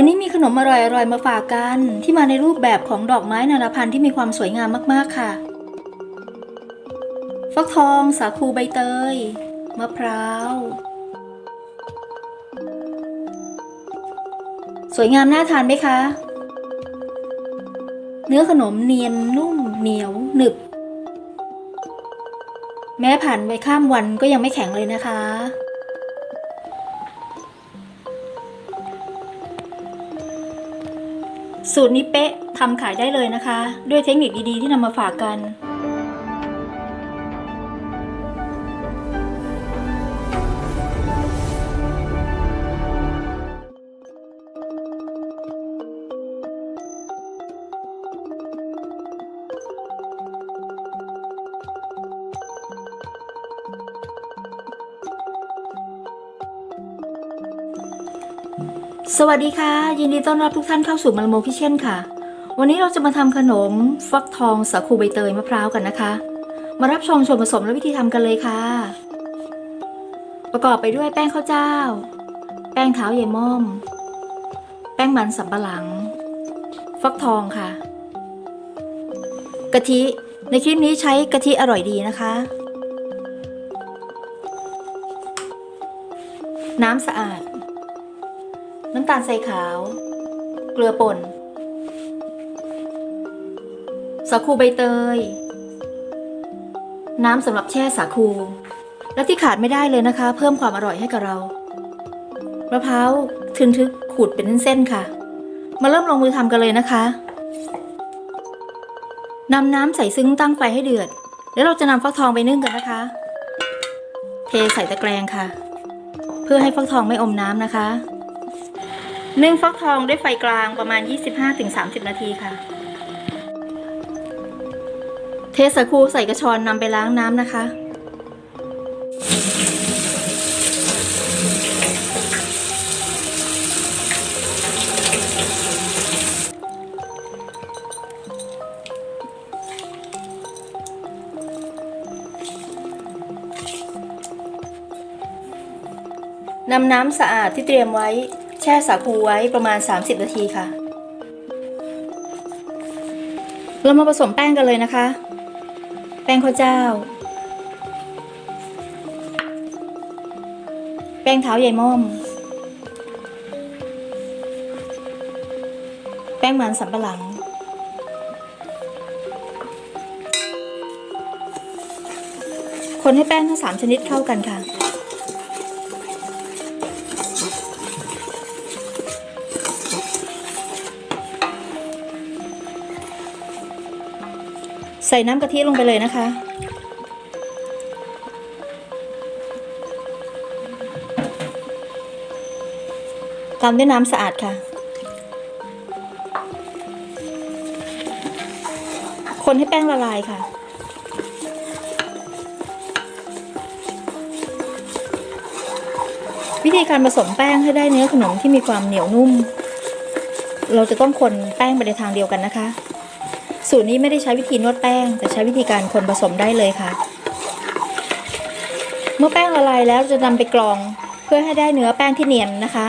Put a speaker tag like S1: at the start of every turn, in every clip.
S1: วันนี้มีขนมอร่อยๆมาฝากกันที่มาในรูปแบบของดอกไม้นานาพันธุ์ที่มีความสวยงามมากๆค่ะ ฟักทอง สาคูใบเตย มะพร้าว สวยงามน่าทานไหมคะ เนื้อขนมเนียนนุ่มเหนียวหนึบ แม้ผ่านไปข้ามวันก็ยังไม่แข็งเลยนะคะ สูตรนี้เป๊ะทำขายได้เลยนะคะ ด้วยเทคนิคดีๆที่นำมาฝากกัน สวัสดีค่ะ ยินดีต้อนรับทุกท่านเข้าสู่มาลโมคิเช่นค่ะ วันนี้เราจะมาทำขนมฟักทองสาคูใบเตยมะพร้าวกันนะคะ มารับชมส่วนผสมและวิธีทำกันเลยค่ะ ประกอบไปด้วยแป้งข้าวเจ้า แป้งเท้าเยายม่อม แป้งมันสำปะหลัง ฟักทองค่ะ กะทิในคลิปนี้ใช้กะทิอร่อยดีนะคะ น้ำสะอาด น้ำตาลทรายขาว เกลือป่น สาคูใบเตย น้ำสำหรับแช่สาคู และที่ขาดไม่ได้เลยนะคะ เพิ่มความอร่อยให้กับเรามะพร้าวทึนทึกขูดเป็นเส้นๆค่ะ มาเริ่มลงมือทำกันเลยนะคะนำน้ำใส่ซึ้งตั้งไฟให้เดือด แล้วเราจะนำฟักทองไปนึ่งกันนะคะ เทใส่ตะแกรงค่ะ เพื่อให้ฟักทองไม่อมน้ำนะคะ นึ่งฟักทองด้วยไฟกลางประมาณ 25-30 นาทีค่ะ เทสาคูใส่กระชอนนำไปล้างน้ำนะคะนำน้ำสะอาดที่เตรียมไว้ ช่สาคูไว้ประมาณ 30 นาทีค่ะ เรามาผสมแป้งกันเลยนะคะ แป้งข้าวเจ้า แป้งเท้าใยายม่อม แป้งมันสำปะหลัง คนให้แป้งทั้งสามชนิดเข้ากันค่ะ ใส่น้ำกะทิลงไปเลยนะคะ ตามด้วยน้ำสะอาดค่ะ คนให้แป้งละลายค่ะวิธีการผสมแป้งให้ได้เนื้อขนมที่มีความเหนียวนุ่ม เราจะต้องคนแป้งไปในทางเดียวกันนะคะ สูตรนี้ไม่ได้ใช้วิธีนวดแป้ง แต่ใช้วิธีการคนผสมได้เลยค่ะ เมื่อแป้งละลายแล้วจะนำไปกรองเพื่อให้ได้เนื้อแป้งที่เนียนนะคะ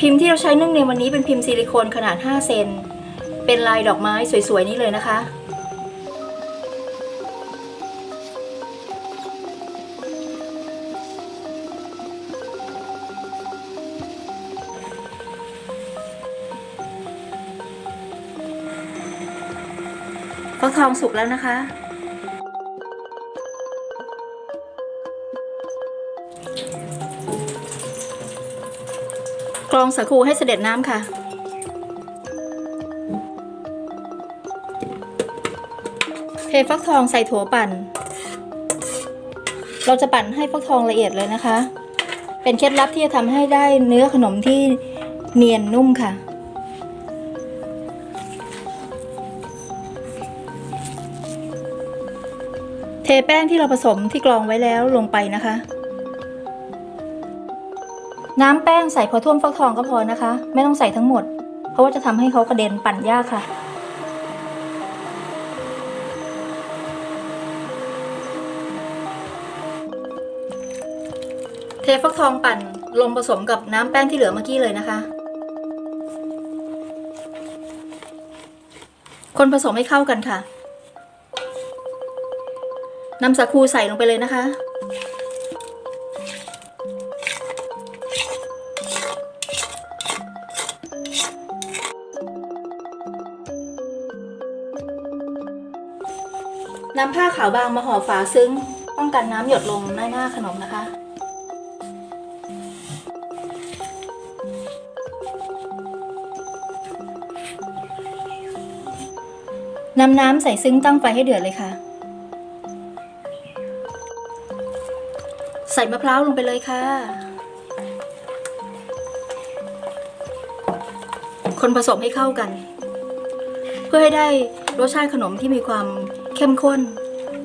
S1: พิมพ์ที่เราใช้นึ่งในวันนี้เป็นพิมพ์ซิลิโคนขนาด 5 เซน เป็นลายดอกไม้สวยๆ นี้เลยนะคะ ฟักทองสุกแล้วนะคะ กรองสาคูให้เสด็จน้ำค่ะเทฟักทองใส่ถั่วปั่น เราจะปั่นให้ฟักทองละเอียดเลยนะคะ เป็นเคล็ดลับที่จะทำให้ได้เนื้อขนมที่เนียนนุ่มค่ะ เทแป้งที่เราผสมที่กรองไว้แล้วลงไปนะคะ น้ำแป้งใส่พอท่วมฟักทองก็พอนะคะ ไม่ต้องใส่ทั้งหมด เพราะว่าจะทำให้เขากระเด็นปั่นยากค่ะ เทฟักทองปั่นลงผสมกับน้ำแป้งที่เหลือเมื่อกี้เลยนะคะ คนผสมให้เข้ากันค่ะ นำสาคูใส่ลงไปเลยนะคะ นำผ้าขาวบางมาห่อฝาซึ้ง ป้องกันน้ำหยดลงหน้หน้าขนมนะคะนำน้ำใส่ซึ้งตั้งไฟให้เดือดเลยค่ะ ส่มะพร้าวลงไปเลยค่ะ คนผสมให้เข้ากัน เพื่อให้ได้รสชาติขนมที่มีความเข้มข้น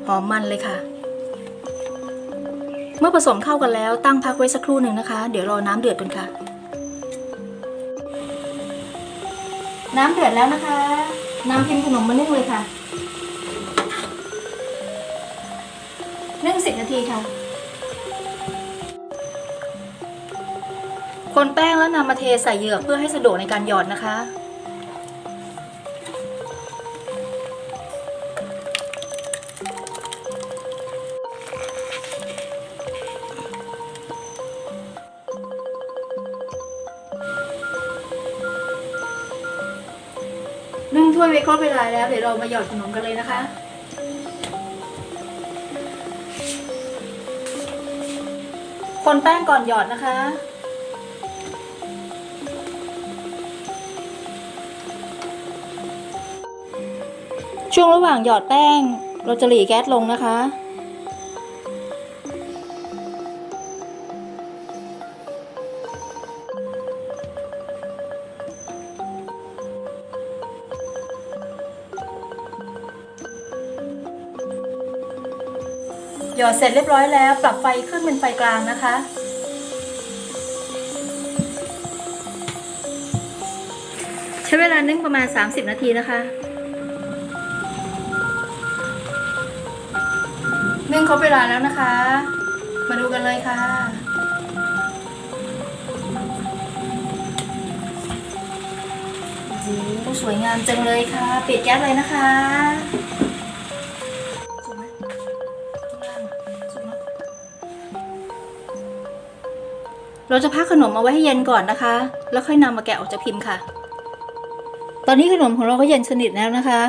S1: หอมมันเลยค่ะ เมื่อผสมเข้ากันแล้วตั้งพักไว้สักครู่หนึ่งนะคะ เดี๋ยวรอน้ำเดือดกันค่ะ น้ำเดือดแล้วนะคะนำพิมพ์ขนมมานึ่งเลยค่ะนึ่งสิบนาทีค่ะ คนแป้งแล้วนำมาเทใส่เหยือกเพื่อให้สะดวกในการหยอดนะคะ นึ่งถ้วยไว้ครบเวลาแล้วเดี๋ยวเรามาหยอดขนมกันเลยนะคะคนแป้งก่อนหยอดนะคะ ช่วงระหว่างหยอดแป้ง เราจะหลีแก๊สลงนะคะ หยอดเสร็จเรียบร้อยแล้ว ปรับไฟขึ้นเป็นไฟกลางนะคะใช้เวลานึ่งประมาณ 30 นาทีนะคะ นึ่งครบเวลาแล้วนะคะ มาดูกันเลยค่ะโอ้โหสวยงามจังเลยค่ะ ปิดแก๊สเลยนะคะเราจะพักขนมเอาไว้ให้เย็นก่อนนะคะ แล้วค่อยนำมาแกะออกจากพิมพ์ค่ะ ตอนนี้ขนมของเราก็เย็นสนิทแล้วนะคะ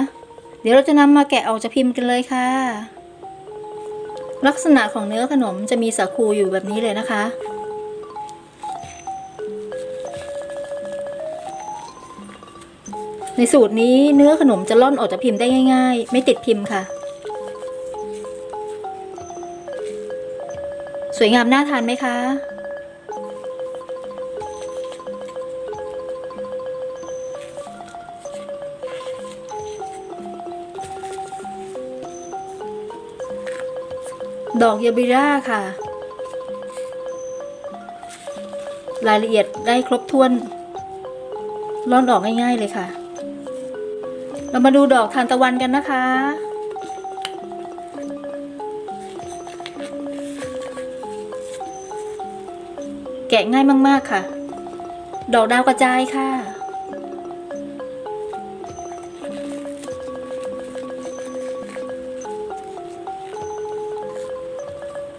S1: เดี๋ยวเราจะนำมาแกะออกจากพิมพ์กันเลยค่ะ ลักษณะของเนื้อขนมจะมีสาคูอยู่แบบนี้เลยนะคะ ในสูตรนี้เนื้อขนมจะล่อนออกจากพิมพ์ได้ง่าย ๆ ไม่ติดพิมพ์ค่ะ สวยงามน่าทานไหมคะ ดอกยาบิร่าค่ะ รายละเอียดได้ครบถ้วนร่อนออกง่ายๆเลยค่ะ เรามาดูดอกทานตะวันกันนะคะ แกะง่ายมากๆค่ะ ดอกดาวกระจายค่ะ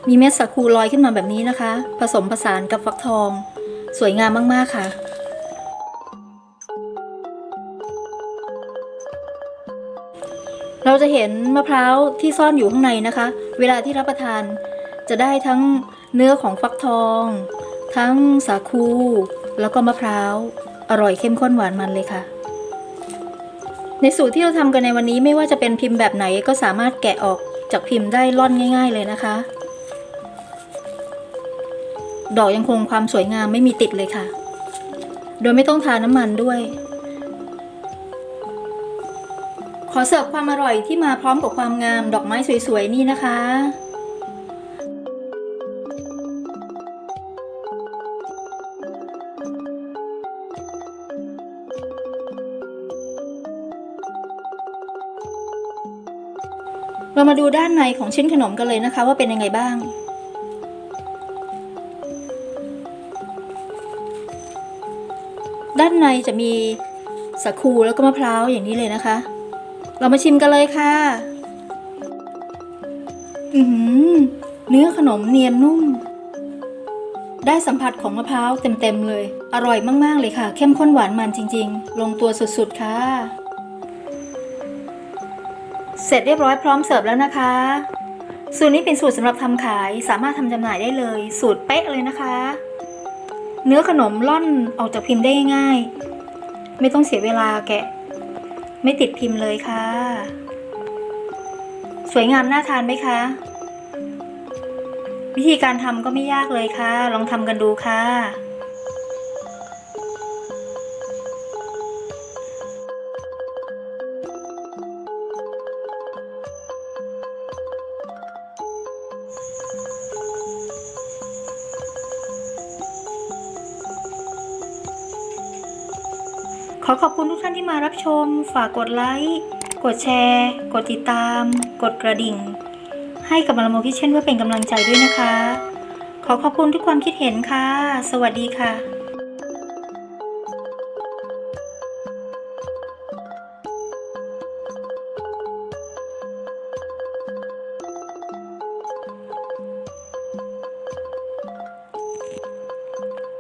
S1: มีเม็ดสาคูลอยขึ้นมาแบบนี้นะคะ ผสมผสานกับฟักทอง สวยงามมากๆค่ะเราจะเห็นมะพร้าวที่ซ่อนอยู่ข้างในนะคะ เวลาที่รับประทานจะได้ทั้งเนื้อของฟักทอง ทั้งสาคู แล้วก็มะพร้าว อร่อยเข้มข้นหวานมันเลยค่ะ ในสูตรที่เราทำกันในวันนี้ไม่ว่าจะเป็นพิมพ์แบบไหนก็สามารถแกะออกจากพิมพ์ได้ล่อนง่าย ๆ เลยนะคะ ดอกยังคงความสวยงามไม่มีติดเลยค่ะ โดยไม่ต้องทาน้ำมันด้วย ขอเสิร์ฟความอร่อยที่มาพร้อมกับความงามดอกไม้สวยๆนี่นะคะเรามาดูด้านในของชิ้นขนมกันเลยนะคะว่าเป็นยังไงบ้าง ด้านในจะมีสาคูแล้วก็มะพร้าวอย่างนี้เลยนะคะ เรามาชิมกันเลยค่ะ อือหือเนื้อขนมเนียนนุ่ม ได้สัมผัสของมะพร้าวเต็มๆเลย อร่อยมากๆเลยค่ะ เข้มข้นหวานมันจริง ๆ ลงตัวสุดๆค่ะ เสร็จเรียบร้อยพร้อมเสิร์ฟแล้วนะคะ สูตรนี้เป็นสูตรสำหรับทำขายสามารถทำจำหน่ายได้เลย สูตรเป๊ะเลยนะคะ เนื้อขนมล่อนออกจากพิมพ์ได้ง่ายๆไม่ต้องเสียเวลาแกะ ไม่ติดพิมพ์เลยค่ะ สวยงามน่าทานไหมคะ วิธีการทำก็ไม่ยากเลยค่ะ ลองทำกันดูค่ะ ขอขอบคุณทุกท่านที่มารับชม ฝากกดไลค์ กดแชร์ กดติดตาม กดกระดิ่ง ให้กับมาลโมพิเช่นว่าเป็นกำลังใจด้วยนะคะ ขอขอบคุณทุกความคิดเห็นค่ะ สวัสดีค่ะ